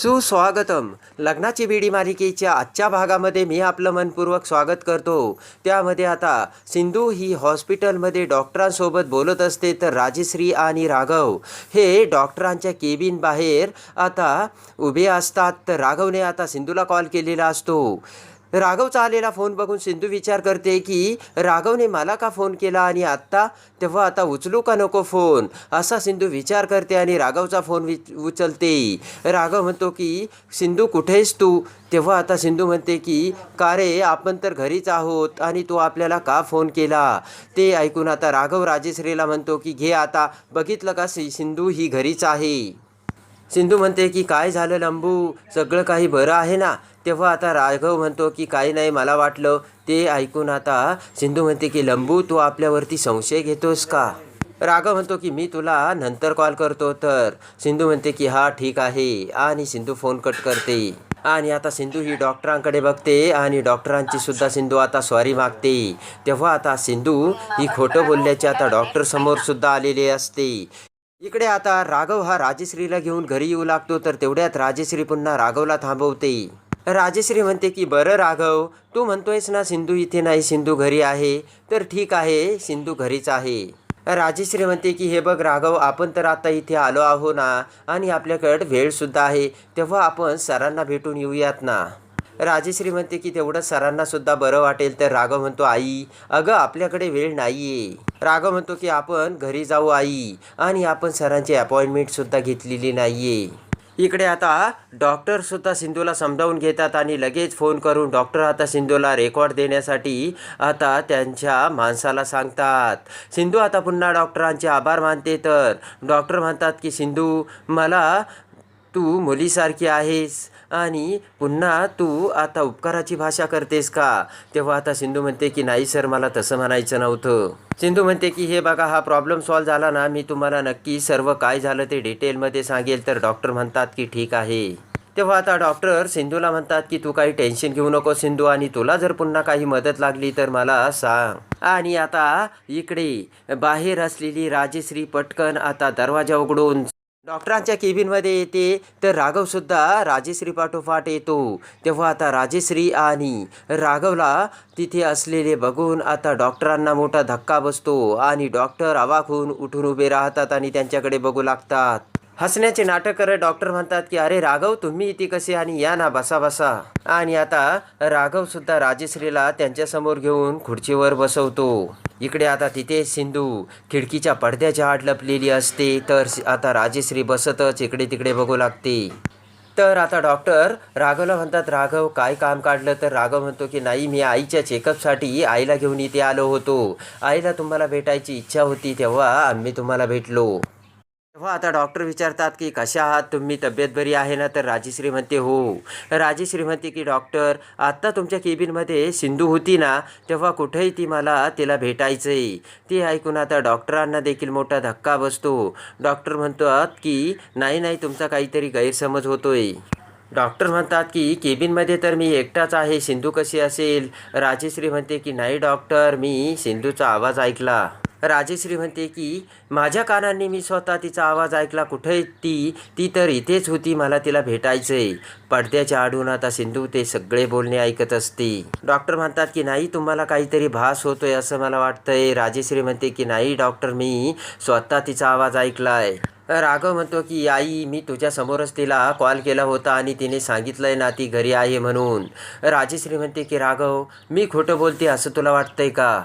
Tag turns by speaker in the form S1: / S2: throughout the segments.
S1: सुस्वागतम. लग्नाची बीडी मालिकेच्या आजच्या भागामध्ये मी आपलं मनपूर्वक स्वागत करतो. त्यामध्ये आता सिंधू ही हॉस्पिटलमध्ये डॉक्टरांसोबत बोलत असते तर राजश्री आणि राघव. हे डॉक्टरांच्या केबिन बाहेर आता उभे असतात तर राघवने आता सिंधूला कॉल केलेला असतो. राघवचा आलेला फोन बघून सिंधू विचार करते की राघवने मला का फोन केला आणि आत्ता तेव्हा आता उचलू का नको फोन? असा सिंधू विचार करते आणि राघवचा फोन विच उचलते. राघव म्हणतो की सिंधू कुठेस तू? तेव्हा आता सिंधू म्हणते की का रे आपण तर घरीच आहोत आणि तू आपल्याला का फोन केला? ते ऐकून आता राघव राजेश्रीला म्हणतो की घे आता बघितलं का सि सिंधू ही घरीच आहे? सिंधू म्हणते की काय झालं लंबू? सगळं काही बरं आहे ना? तेव्हा आता राघव म्हणतो की काही नाही मला वाटलं ते ऐकून आता सिंधू म्हणते की लंबू तू आपल्यावरती संशय घेतोस का? राघव म्हणतो की मी तुला नंतर कॉल करतो तर. सिंधू म्हणते की हा ठीक आहे. आणि सिंधू फोन कट करते. आणि आता सिंधू ही डॉक्टरांकडे बघते आणि डॉक्टरांची सुद्धा सिंधू आता सॉरी मागते. तेव्हा आता सिंधू ही खोटं बोलल्याची आता डॉक्टर समोर सुद्धा आलेली असते. इकडे आता राघव हा राजेश्रीला घेऊन घरी येऊ लागतो तर तेवढ्यात राजेश्री पुन्हा राघवला थांबवते. राजेश्री म्हणते की बरं राघव तू म्हणतोयस ना सिंधू इथे नाही सिंधू घरी आहे. तर ठीक आहे सिंधू घरीच आहे. राजेश्री म्हणते की हे बघ राघव आपण तर आता इथे आलो आहो ना आणि आपल्याकडं वेळसुद्धा आहे तेव्हा आपण सरांना भेटून येऊयात ना. राजेश्री म्हणते की तेवढं सरांनासुद्धा बरं वाटेल तर राघव म्हणतो आई अगं आपल्याकडे वेळ नाही आहे राघव म्हणतो की आपण घरी जाऊ आई. आणि आपण सरांची अपॉइंटमेंटसुद्धा घेतलेली नाही आहे इकडे आता डॉक्टरसुद्धा सिंधूला समजावून घेतात आणि लगेच फोन करून डॉक्टर आता सिंधूला रेकॉर्ड देण्यासाठी आता त्यांच्या माणसाला सांगतात. सिंधू आता पुन्हा डॉक्टरांचे आभार मानते तर डॉक्टर म्हणतात की सिंधू मला तू मुलीसारखी आहेस. आणि पुन्हा तू आता उपकाराची भाषा करतेस का? तेव्हा आता सिंधू म्हणते की नाही सर मला तसं म्हणायचं नव्हतं. सिंधू म्हणते की हे बघा हा प्रॉब्लेम सॉल्व झाला ना मी तुम्हाला नक्की सर्व काय झालं ते डिटेलमध्ये सांगेल. तर डॉक्टर म्हणतात की ठीक आहे. तेव्हा आता डॉक्टर सिंधूला म्हणतात की तू काही टेन्शन घेऊ नको सिंधू आणि तुला जर पुन्हा काही मदत लागली तर मला सांग. आणि आता इकडे बाहेर असलेली राजश्री पटकन आता दरवाजा उघडून डॉक्टरांच्या केबिनमध्ये येते. तर राघवसुद्धा राजेश्री पाठोपाठ येतो. तेव्हा आता राजेश्री आणि राघवला तिथे असलेले बघून आता डॉक्टरांना मोठा धक्का बसतो आणि डॉक्टर अवाक होऊन उठून उभे राहतात आणि त्यांच्याकडे बघू लागतात. हसण्याचे नाटक करत डॉक्टर म्हणतात की अरे राघव तुम्ही इथे कसे? आणि या ना बसा बसा. आणि आता राघव सुद्धा राजेश्रीला त्यांच्यासमोर घेऊन खुर्चीवर बसवतो. इकडे आता तिथे सिंधू खिडकीच्या पडद्याच्या आड लपलेली असते. तर आता राजेश्री बसतच इकडे तिकडे बघू लागते. तर आता डॉक्टर राघवला म्हणतात राघव काय काम काढलं? तर राघव म्हणतो की नाही मी आईच्या चेकअपसाठी आईला घेऊन इथे आलो होतो. आईला तुम्हाला भेटायची इच्छा होती तेव्हा आम्ही तुम्हाला भेटलो. तेव्हा आता डॉक्टर विचारतात की कशा आहात? तुम्ही तब्येत बरी आहे ना? तर राजेश्री म्हणते हो. राजेश्री म्हणते की डॉक्टर आत्ता तुमच्या केबिनमध्ये सिंधू होती ना तेव्हा कुठेही ती मला तिला भेटायचं. आहे ते ऐकून आता डॉक्टरांना देखील मोठा धक्का बसतो. डॉक्टर म्हणतात की नाही नाही तुमचा काहीतरी गैरसमज होतोय. डॉक्टर म्हणतात की केबिनमध्ये तर मी एकटाच आहे सिंधू कशी असेल? राजेश्री म्हणते की नाही डॉक्टर मी सिंधूचा आवाज ऐकला. राजेश्री म्हणते की माझ्या कानांनी मी स्वतः तिचा आवाज ऐकला कुठे ती? ती तर इथेच होती मला तिला भेटायचंय पडद्याच्या आडून आता सिंधू ते सगळे बोलणे ऐकत असते. डॉक्टर म्हणतात की नाही तुम्हाला काहीतरी भास होतोय असं मला वाटतंय. राजेश्री म्हणते की नाही डॉक्टर मी स्वतः तिचा आवाज ऐकलाय. राघव म्हणतो की आई मी तुझ्यासमोरच तिला कॉल केला होता आणि तिने सांगितलंय ना ती घरी आहे म्हणून. राजेश्री म्हणते की राघव मी खोटं बोलते असं तुला वाटतंय का?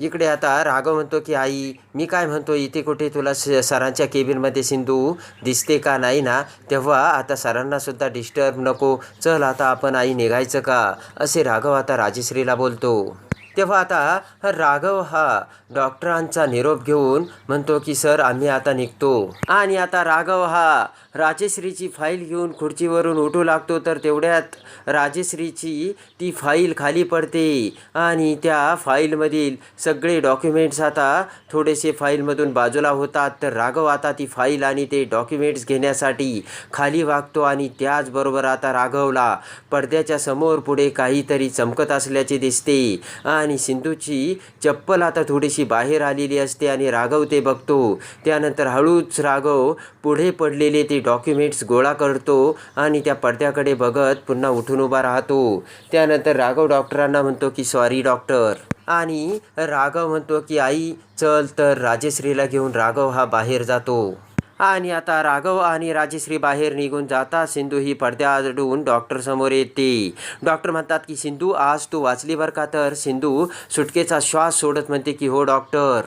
S1: इकडे आता राघव म्हणतो की आई मी काय म्हणतो इथे कुठे तुला स सरांच्या केबिनमध्ये सिंधू दिसते का नाही ना? तेव्हा आता सरांनासुद्धा डिस्टर्ब नको. चल आता आपण आई निघायचं का? असे राघव आता राजेश्रीला बोलतो. तेव्हा आता राघव हा डॉक्टरांचा निरोप घेऊन म्हणतो की सर आम्ही आता निघतो. आणि आता राघव हा राजेश्रीची फाईल घेऊन खुर्चीवरून उठू लागतो तर तेवढ्यात राजेश्रीची ती फाईल खाली पडते आणि त्या फाईलमधील सगळे डॉक्युमेंट्स आता थोडेसे फाईलमधून बाजूला होतात. तर राघव आता ती फाईल आणि ते डॉक्युमेंट्स घेण्यासाठी खाली वागतो आणि त्याचबरोबर आता राघवला पडद्याच्या समोर पुढे काहीतरी चमकत असल्याचे दिसते आणि सिंधूची चप्पल आता थोडीशी बाहेर आलेली असते आणि राघव ते बघतो. त्यानंतर हळूच राघव पुढे पडलेले ते डॉक्युमेंट्स गोळा करतो आणि त्या पडद्याकडे बघत पुन्हा उठून उभा राहतो. त्यानंतर राघव डॉक्टरांना म्हणतो की सॉरी डॉक्टर आणि राघव म्हणतो की आई चल तर राजेश्रीला घेऊन राघव हा बाहेर जातो. आणि आता राघव आणि राजेश्री बाहेर निघून जाता सिंधू ही पडद्याआडून डॉक्टर डॉक्टरसमोर येते. डॉक्टर म्हणतात की सिंधू आज तू वाचली बरं का? तर सिंधू सुटकेचा श्वास सोडत म्हणते की हो डॉक्टर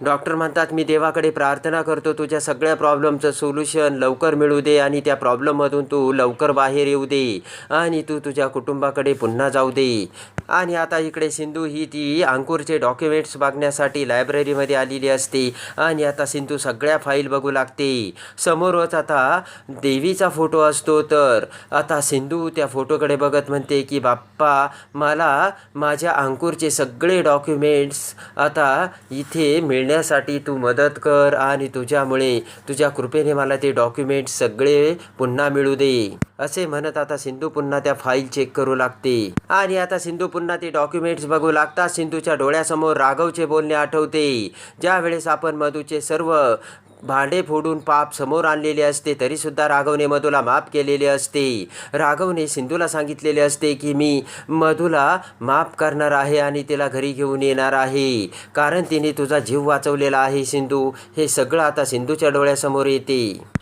S1: डॉक्टर म्हणतात मी देवाकडे प्रार्थना करतो तुझ्या सगळ्या प्रॉब्लेमचं सोल्युशन लवकर मिळू दे आणि त्या प्रॉब्लेममधून तू लवकर बाहेर येऊ दे आणि तू तुझ्या कुटुंबाकडे पुन्हा जाऊ दे. आणि आता इकडे सिंधू ही ती अंकुरचे डॉक्युमेंट्स बघण्यासाठी लायब्ररीमध्ये आलेली असते. आणि आता सिंधू सगळ्या फाईल बघू लागते. समोरच आता देवीचा फोटो असतो तर. आता सिंधू त्या फोटोकडे बघत म्हणते की बाप्पा मला माझ्या अंकुरचे सगळे डॉक्युमेंट्स आता इथे मिळ मिळण्यासाठी तू मदत कर आणि तुझ्यामुळे तुझ्या कृपेने मला ते डॉक्युमेंट्स सगळे पुन्हा मिळू दे असे म्हणत आता सिंधू पुन्हा त्या फाईल चेक करू लागते. आणि आता सिंधू पुन्हा ते डॉक्युमेंट्स बघू लागतात सिंधूच्या डोळ्यासमोर राघवचे बोलणे आठवते. ज्यावेळेस आपण मधूचे सर्व भांडे फोडून पाप समोर आणलेले असते तरीसुद्धा राघवने मधूला माफ केलेले असते. राघवने सिंधूला सांगितलेले असते की मी मधूला माफ करणार आहे आणि तिला घरी घेऊन येणार आहे. कारण तिने तुझा जीव वाचवलेला आहे सिंधू. हे सगळं आता सिंधूच्या डोळ्यासमोर येते.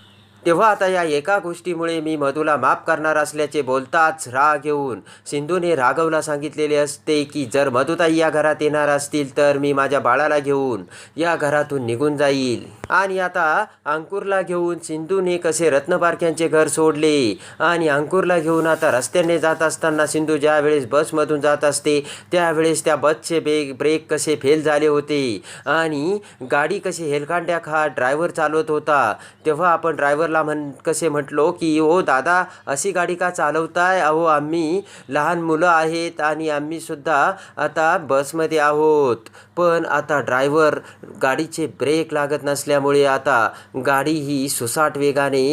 S1: तेव्हा आता या एका गोष्टीमुळे मी मधूला माफ करणार असल्याचे बोलताच राग येऊन सिंधूने राघवला सांगितलेले असते की जर मधुताई या घरात येणार असतील तर मी माझ्या बाळाला घेऊन या घरातून निघून जाईल. आणि आता अंकुरला घेऊन सिंधूने कसे रत्नपारख्यांचे घर सोडले आणि अंकुरला घेऊन आता रस्त्याने जात असताना सिंधू ज्यावेळेस बसमधून जात असते त्यावेळेस त्या बसचे बेग ब्रेक कसे फेल झाले होते आणि गाडी कशी हेलकांड्या खा ड्रायव्हर चालवत होता तेव्हा आपण ड्रायव्हरला म्हण कसे म्हटलो की ओ दादा अशी गाडी का चालवताय? अहो आम्ही लहान मुलं आहेत आणि आम्ही सुद्धा आता बसमध्ये आहोत. पण आता ड्रायव्हर गाडीचे ब्रेक लागत नसल्यामुळे आता गाडी ही सुसाट वेगाने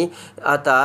S1: आता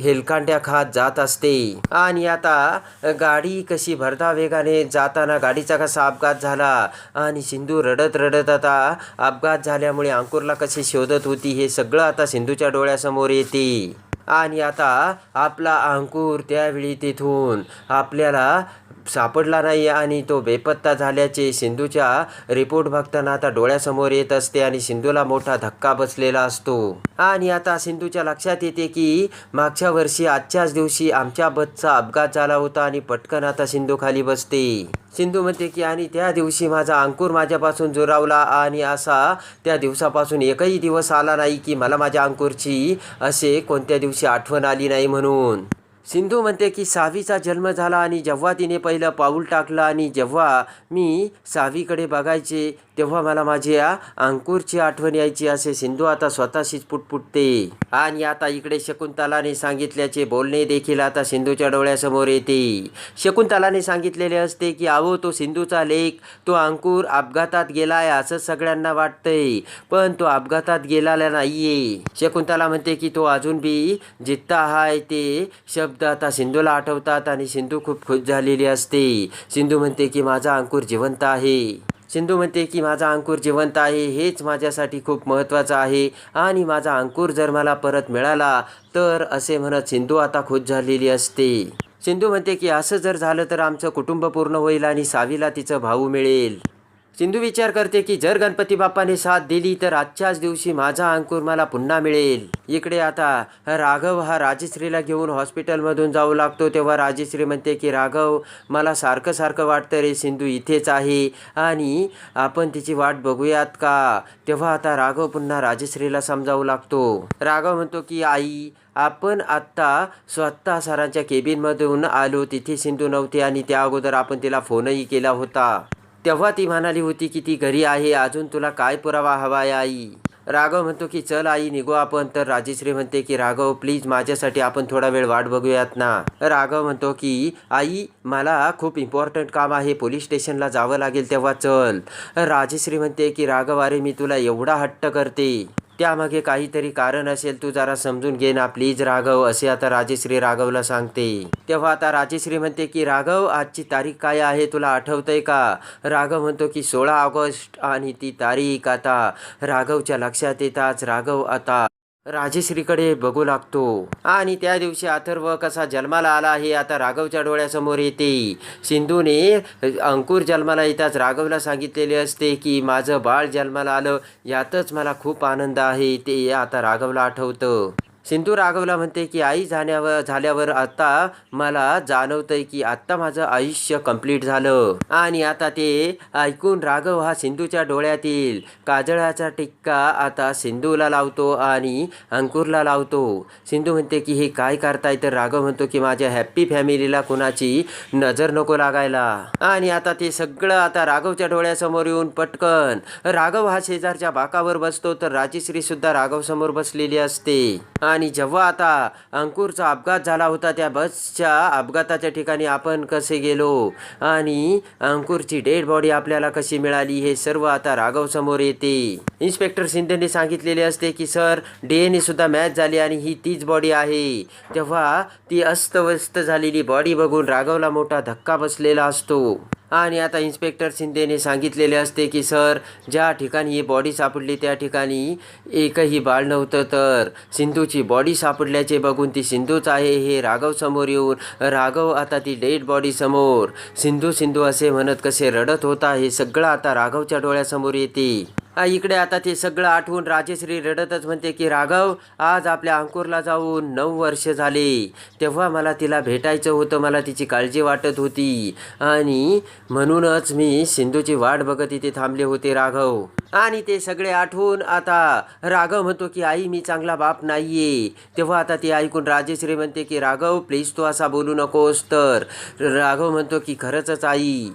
S1: हेलकांड्या खात जात असते. आणि आता गाडी कशी भरधा वेगाने जाताना गाडीचा कसा अपघात झाला? आणि सिंधू रडत रडत आता अपघात झाल्यामुळे अंकुरला कसे शोधत होती हे सगळं आता सिंधूच्या डोळ्यासमोर येते. आणि आता आपला अंकुर त्यावेळी तिथून आपल्याला सापडला नाही आणि तो बेपत्ता झाल्याचे सिंधूच्या रिपोर्ट बघताना आता डोळ्यासमोर येत असते आणि सिंधूला मोठा धक्का बसलेला असतो. आणि आता सिंधूच्या लक्षात येते की मागच्या वर्षी आजच्याच दिवशी आमच्या बसचा अपघात झाला होता आणि पटकन आता सिंधू खाली बसते. सिंधू म्हणते की आणि त्या दिवशी माझा अंकुर माझ्यापासून जुरावला आणि असा त्या दिवसापासून एकही दिवस आला नाही की मला माझ्या अंकुरची असे कोणत्या दिवशी आठवण आली नाही म्हणून. सिंधू म्हणते की सावीचा जन्म झाला आणि जेव्हा तिने पहिलं पाऊल टाकलं आणि जेव्हा मी सावीकडे बघायचे तेव्हा मला माझ्या अंकुरची आठवण यायची असे सिंधू आता स्वतःशीच पुटपुटते. आणि आता इकडे शकुंतलाने सांगितल्याचे बोलणे देखील आता सिंधूच्या डोळ्यासमोर येते. शकुंतलाने सांगितलेले असते की अहो तो सिंधूचा लेख तो अंकुर अपघातात गेलाय असं सगळ्यांना वाटतंय पण तो अपघातात गेलेला नाहीये. शकुंतला म्हणते की तो अजून बी जित्ता हाय ते शब्द आता सिंधूला आठवतात आणि सिंधू खूप खुश झालेली असते. सिंधू म्हणते की माझा अंकुर जिवंत आहे. सिंधू म्हणते की माझा अंकुर जिवंत आहे हेच माझ्यासाठी खूप महत्त्वाचं आहे. आणि माझा अंकुर जर मला परत मिळाला तर असे म्हणत सिंधू आता खुश झालेली असते. सिंधू म्हणते की असं जर झालं तर आमचं कुटुंब पूर्ण होईल आणि सावीला तिचं भाऊ मिळेल. सिंधू विचार करते की जर गणपती बाप्पाने साथ दिली तर आजच्याच दिवशी माझा अंकुर मला पुन्हा मिळेल. इकडे आता राघव हा राजश्रीला घेऊन हॉस्पिटलमधून जाऊ लागतो. तेव्हा राजश्री म्हणते की राघव मला सारखं सारखं वाटतं रे सिंधू इथेच आहे आणि आपण तिची वाट बघूयात का? तेव्हा आता राघव पुन्हा राजश्रीला समजावू लागतो. राघव म्हणतो की आई आपण आत्ता स्वतः सरांच्या केबिनमधून आलो. तिथे सिंधू नव्हती आणि त्या अगोदर आपण तिला फोनही केला होता. तेव्हा ती म्हणाली होती की ती घरी आहे अजून तुला काय पुरावा हवा आहे आई? राघव म्हणतो की चल आई निघू आपण. तर राजेश्री म्हणते की राघव प्लीज माझ्यासाठी आपण थोडा वेळ वाट बघूयात ना. राघव म्हणतो की आई मला खूप इम्पॉर्टंट काम आहे. पोलीस स्टेशनला जावं लागेल तेव्हा चल. राजेश्री म्हणते की राघव अरे मी तुला एवढा हट्ट करते. त्यामागे काहीतरी कारण असेल तू जरा समजून घे ना प्लीज राघव असे आता राजेश्री राघवला सांगते. तेव्हा आता राजेश्री म्हणते की राघव आजची तारीख काय आहे? तुला आठवतंय का? राघव म्हणतो की सोळा ऑगस्ट आणि ती तारीख आता राघवच्या लक्षात येताच. राघव आता राजेश्रीकडे बघू लागतो. आणि त्या दिवशी अथर्व कसा जन्माला आला हे आता राघवच्या डोळ्यासमोर येते. सिंधूने अंकुर जन्माला येताच राघवला सांगितलेले असते की माझं बाळ जन्माला आलं यातच मला खूप आनंद आहे ते आता राघवला आठवतं. सिंधू राघवला म्हणते की आई जाण्यावर झाल्यावर आता मला जाणवतंय की आत्ता माझं आयुष्य कंप्लीट झालं. आणि आता ते ऐकून राघव हा सिंधूच्या डोळ्यातील काजळाचा टिक्का आता सिंधूला लावतो आणि अंकुरला लावतो. सिंधू म्हणते की हे काय करताय? तर राघव म्हणतो की माझ्या हॅप्पी फॅमिलीला कुणाची नजर नको लागायला. आणि आता ते सगळं आता राघवच्या डोळ्यासमोर येऊन पटकन राघव हा शेजारच्या बाकावर बसतो तर राजेश्री सुद्धा राघव समोर बसलेली असते. आणि आणि जेव्हा आता अंकुरचा अपघात झाला होता त्या बसच्या अपघाताच्या ठिकाणी आपण कसे गेलो? आणि अंकुरची डेड बॉडी आपल्याला कशी मिळाली? हे सर्व आता राघव समोर येते. इन्स्पेक्टर शिंदेने सांगितलेले असते की सर डी एन ए सुद्धा मॅच झाली आणि ही तीच बॉडी आहे. तेव्हा ती अस्तव्यस्त झालेली बॉडी बघून राघवला मोठा धक्का बसलेला असतो. आणि आता इन्स्पेक्टर शिंदेने सांगितलेले असते की सर ज्या ठिकाणी ही बॉडी सापडली त्या ठिकाणी एकही बाळ नव्हतं. तर सिंधूची बॉडी सापडल्याचे बघून ती सिंधूच आहे हे राघव समोर येऊन राघव आता ती डेड बॉडी समोर. सिंधू सिंधू असे म्हणत कसे रडत होता हे सगळं आता राघवच्या डोळ्यासमोर येते. इकडे आता ते सगळं आठवून राजेश्री रडतच म्हणते की राघव आज आपल्या अंकुरला जाऊन नऊ वर्ष झाले. तेव्हा मला तिला भेटायचं होतं मला तिची काळजी वाटत होती. आणि म्हणूनच मी सिंधूची वाट बघत इथे थांबले होते राघव. आणि ते सगळे आठवून आता राघव म्हणतो की आई मी चांगला बाप नाहीये. तेव्हा आता ते ऐकून राजेश्री म्हणते की राघव प्लीज तू असा बोलू नकोस. तर राघव म्हणतो की खरंच आई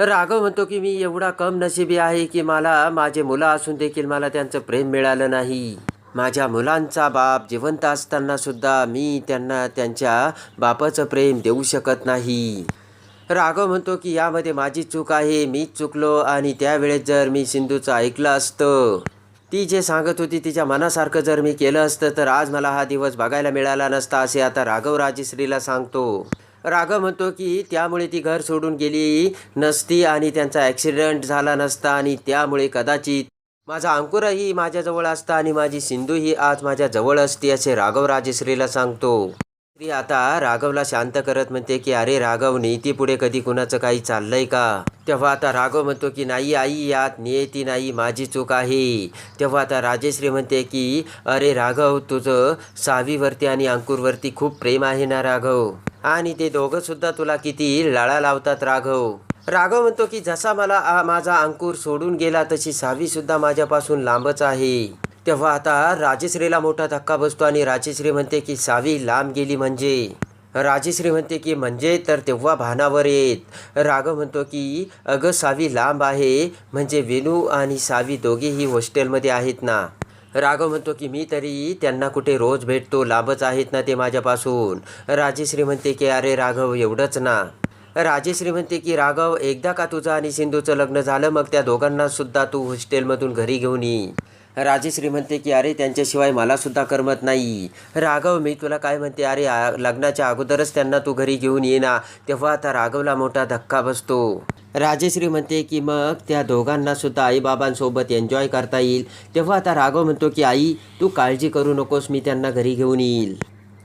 S1: राघव म्हणतो की मी एवढा कम नशिबी आहे की मला माझे मुलं असून देखील मला त्यांचं प्रेम मिळालं नाही. माझ्या मुलांचा बाप जिवंत असताना सुद्धा मी त्यांना त्यांच्या बापाचं प्रेम देऊ शकत नाही. राघव म्हणतो की यामध्ये माझी चूक आहे मीच चुकलो आणि त्यावेळेस जर मी सिंधूचं ऐकलं असतं ती जे सांगत होती तिच्या मनासारखं जर मी केलं असतं तर आज मला हा दिवस बघायला मिळाला नसता असे आता राघव राजेश्रीला सांगतो. राघव म्हणतो की त्यामुळे ती घर सोडून गेली नसती आणि त्यांचा ॲक्सिडेंट झाला नसता आणि त्यामुळे कदाचित माझा अंकुरही माझ्याजवळ असता आणि माझी सिंधूही आज माझ्याजवळ असती असे राघव राजेश्रीला सांगतो. स्त्री आता राघवला शांत करत म्हणते की अरे राघव नेती पुढे कधी कुणाचं काही चाललंय का? तेव्हा आता राघव म्हणतो की नाही आई यात नियती नाही माझी चूक आहे. तेव्हा आता राजेश्री म्हणते की अरे राघव तुझं सावीवरती आणि अंकुरवरती खूप प्रेम आहे ना राघव? आणि ते दोघंसुद्धा तुला किती लळा लावतात राघव. राघव म्हणतो की जसा मला आ- माझा अंकुर सोडून गेला तशी सावीसुद्धा माझ्यापासून लांबच आहे. तेव्हा आता राजेश्रीला मोठा धक्का बसतो आणि राजेश्री म्हणते की सावी लांब गेली म्हणजे. राजेश्री म्हणते की म्हणजे तर तेव्हा भानावर येत. राघव म्हणतो की अगं सावी लांब आहे म्हणजे वेणू आणि सावी दोघेही हॉस्टेलमध्ये आहेत ना. राघव म्हणतो की मी तरी त्यांना कुठे रोज भेटतो लांबच आहेत ना ते माझ्यापासून. राजेश्री म्हणते की अरे राघव एवढंच ना. राजेश्री म्हणते की राघव एकदा का तुझं आणि सिंधूचं लग्न झालं मग त्या दोघांना सुद्धा तू हॉस्टेलमधून घरी घेऊन ये. राजेश्री म्हणते की अरे त्यांच्याशिवाय मला सुद्धा करमत नाही. राघव मी तुला काय म्हणते? अरे लग्नाच्या अगोदरच त्यांना तू घरी घेऊन ये ना. तेव्हा आता राघवला मोठा धक्का बसतो. राजेश्री म्हणते की मग त्या दोघांना सुद्धा आईबाबांसोबत एन्जॉय करता येईल. तेव्हा आता राघव म्हणतो की आई तू काळजी करू नकोस मी त्यांना घरी घेऊन येईल.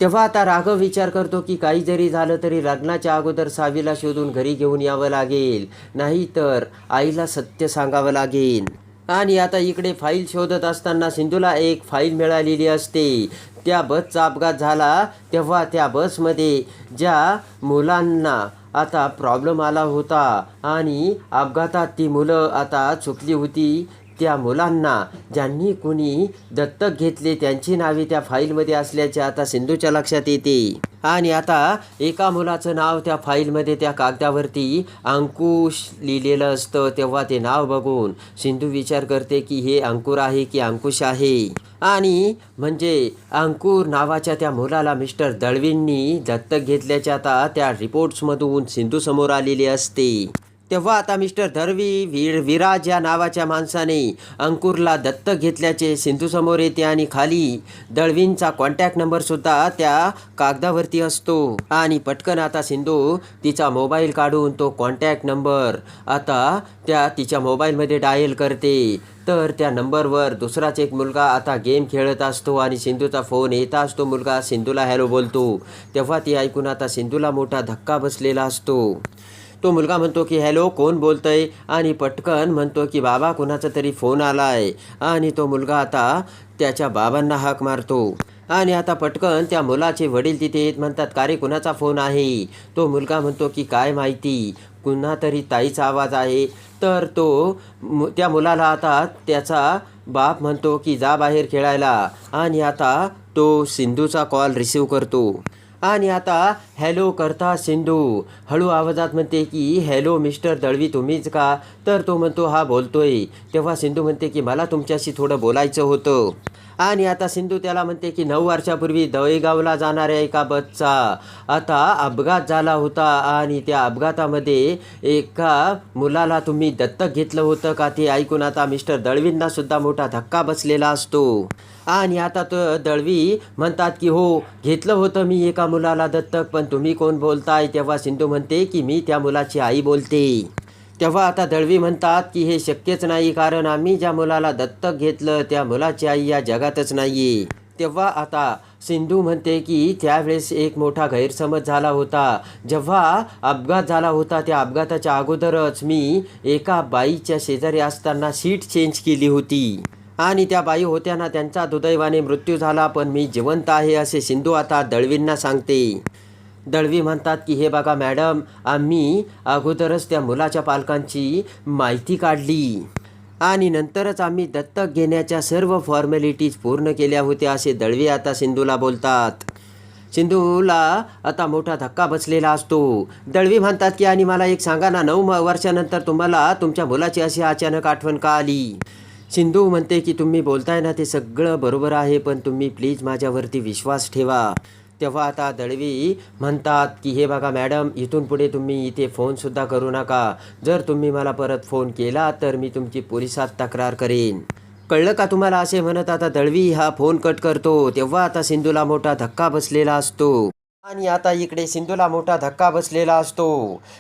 S1: तेव्हा आता राघव विचार करतो की काही जरी झालं तरी लग्नाच्या अगोदर सावीला शोधून घरी घेऊन यावं लागेल. नाहीतर आईला सत्य सांगावं लागेल. आणि आता इकडे फाईल शोधत असताना सिंधूला एक फाईल मिळालेली असते. त्या बसचा अपघात झाला तेव्हा त्या बसमध्ये ज्या मुलांना आता प्रॉब्लेम आला होता आणि अपघातात ती मुलं आता चुकली होती त्या मुलांना ज्यांनी कुणी दत्तक घेतले त्यांची नावे त्या फाईलमध्ये असल्याचे आता सिंधूच्या लक्षात येते. आणि आता एका मुलाचं नाव त्या फाईलमध्ये त्या कागदावरती अंकुश लिहिलेलं असतं. तेव्हा ते नाव बघून सिंधू विचार करते की हे अंकुर आहे की अंकुश आहे? आणि म्हणजे अंकुर नावाच्या त्या मुलाला मिस्टर दळवींनी दत्तक घेतल्याच्या आता त्या रिपोर्ट्समधून सिंधू समोर आलेली असते. तेव्हा आता मिस्टर धरवी वीर विराज या नावाच्या माणसाने अंकुरला दत्तक घेतल्याचे सिंधूसमोर येते आणि खाली दळवींचा कॉन्टॅक्ट नंबरसुद्धा त्या कागदावरती असतो. आणि पटकन आता सिंधू तिचा मोबाईल काढून तो कॉन्टॅक्ट नंबर आता त्या तिच्या मोबाईलमध्ये डायल करते. तर त्या नंबरवर दुसराच एक मुलगा आता गेम खेळत असतो आणि सिंधूचा फोन येत असतो. मुलगा सिंधूला हॅलो बोलतो. तेव्हा ती ऐकून आता सिंधूला मोठा धक्का बसलेला असतो. तो मुलगा म्हणतो की हॅलो कोण बोलतंय? आणि पटकन म्हणतो की बाबा कुणाचा तरी फोन आला आहे आणि तो मुलगा आता त्याच्या बाबांना हाक मारतो. आणि आता पटकन त्या मुलाचे वडील तिथे येत म्हणतात का रे कुणाचा फोन आहे? तो मुलगा म्हणतो की काय माहिती कुणा तरी ताईचा आवाज आहे. तर तो मु त्या मुलाला आता त्याचा बाप म्हणतो की जा बाहेर खेळायला. आणि आता तो सिंधूचा कॉल रिसीव करतो. आणि आता हॅलो करता सिंधू. हळू आवाजात म्हणते की हॅलो मिस्टर दळवी तुम्हीच का? तर तो म्हणतो हा बोलतोय. तेव्हा सिंधू म्हणते की मला तुमच्याशी थोडं बोलायचं होतं. आणि आता सिंधू त्याला म्हणते की नऊ वर्षापूर्वी दळेगावला जाणाऱ्या एका बसचा आता अपघात झाला होता आणि त्या अपघातामध्ये एका मुलाला तुम्ही दत्तक घेतलं होतं का ते ऐकून आता मिस्टर दळवींना सुद्धा मोठा धक्का बसलेला असतो. आणि आता तो दळवी म्हणतात की हो घेतलं होतं मी एका मुलाला दत्तक पण तुम्ही कोण बोलताय? तेव्हा सिंधू म्हणते की मी त्या मुलाची आई बोलते. तेव्हा आता दळवी म्हणतात की हे शक्यच नाही कारण आम्ही ज्या मुलाला दत्तक घेतलं त्या मुलाची आई या जगातच नाही तेव्हा आता सिंधू म्हणते की त्यावेळेस एक मोठा गैरसमज झाला होता. जेव्हा अपघात झाला होता त्या अपघाताच्या अगोदरच मी एका बाईच्या शेजारी असताना सीट चेंज केली होती. आणि त्या बाई होत्या ना त्यांचा दुदैवाने मृत्यू झाला पण मी जिवंत आहे असे सिंधू आता दळवींना सांगते. दळवी म्हणतात की हे बघा मॅडम आम्ही अगोदरच त्या मुलाच्या पालकांची माहिती काढली. आणि नंतरच आम्ही दत्तक घेण्याच्या सर्व फॉर्मॅलिटीज पूर्ण केल्या होत्या असे दळवी आता सिंधूला बोलतात. सिंधूला आता मोठा धक्का बसलेला असतो. दळवी म्हणतात की आणि मला एक सांगा ना नऊ वर्षानंतर तुम्हाला तुमच्या मुलाची अशी अचानक आठवण का आली? सिंधू म्हणते की तुम्ही बोलताय ना ते सगळं बरोबर आहे पण तुम्ही प्लीज माझ्यावरती विश्वास ठेवा. तेव्हा आता दळवी म्हणतात की हे बघा मॅडम इथून पुढे तुम्ही इथे फोनसुद्धा करू नका. जर तुम्ही मला परत फोन केला तर मी तुमची पोलिसात तक्रार करेन. कळलं का तुम्हाला असे म्हणत आता दळवी हा फोन कट करतो तेव्हा आता सिंधूला मोठा धक्का बसलेला असतो. आणि आता इकडे सिंधूला मोठा धक्का बसलेला असतो.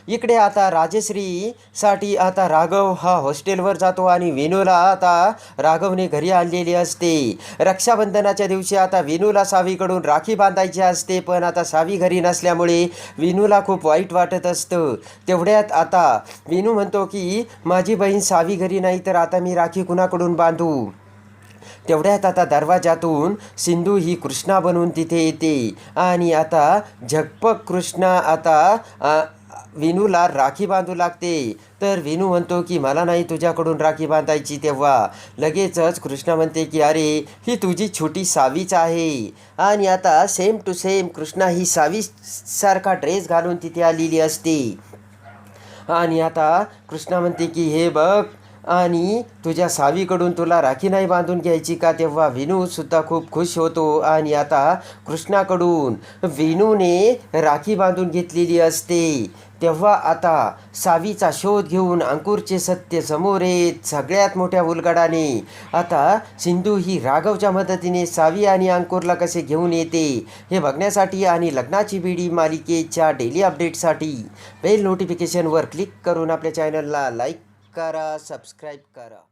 S1: इकडे आता राजश्रीसाठी आता राघव हा हॉस्टेलवर जातो आणि वेणूला आता राघवने घरी आणलेली असते. रक्षाबंधनाच्या दिवशी आता वेणूला सावीकडून राखी बांधायची असते पण आता सावी घरी नसल्यामुळे विनूला खूप वाईट वाटत असतं. तेवढ्यात आता विनू म्हणतो की माझी बहीण सावी घरी नाही तर आता मी राखी कुणाकडून बांधू? तेवढ्यात आता दरवाजातून सिंधू ही कृष्णा बनून तिथे येते. आणि आता झगपक कृष्णा आता विनूला राखी बांधू लागते. तर विनू म्हणतो की मला नाही तुझ्याकडून राखी बांधायची तेव्हा. लगेचच कृष्णा म्हणते की अरे ही तुझी छोटी सावीच आहे. आणि आता सेम टू सेम कृष्णा ही सावी सारखा ड्रेस घालून तिथे आलेली असते. आणि आता कृष्णा म्हणते की हे बघ आणि तुझ्या सावीकडून तुला राखी नाही बांधून घ्यायची का? तेव्हा विनूसुद्धा खूप खुश होतो. आणि आता कृष्णाकडून विनूने राखी बांधून घेतलेली असते. तेव्हा आता सावीचा शोध घेऊन अंकुरचे सत्य समोर येत सगळ्यात मोठ्या उलगडाने आता सिंधू ही राघवच्या मदतीने सावी आणि अंकुरला कसे घेऊन येते हे बघण्यासाठी आणि लग्नाची बिडी मालिकेच्या डेली अपडेटसाठी बेल नोटिफिकेशनवर क्लिक करून आपल्या चॅनलला लाईक करा सबस्क्राईब करा.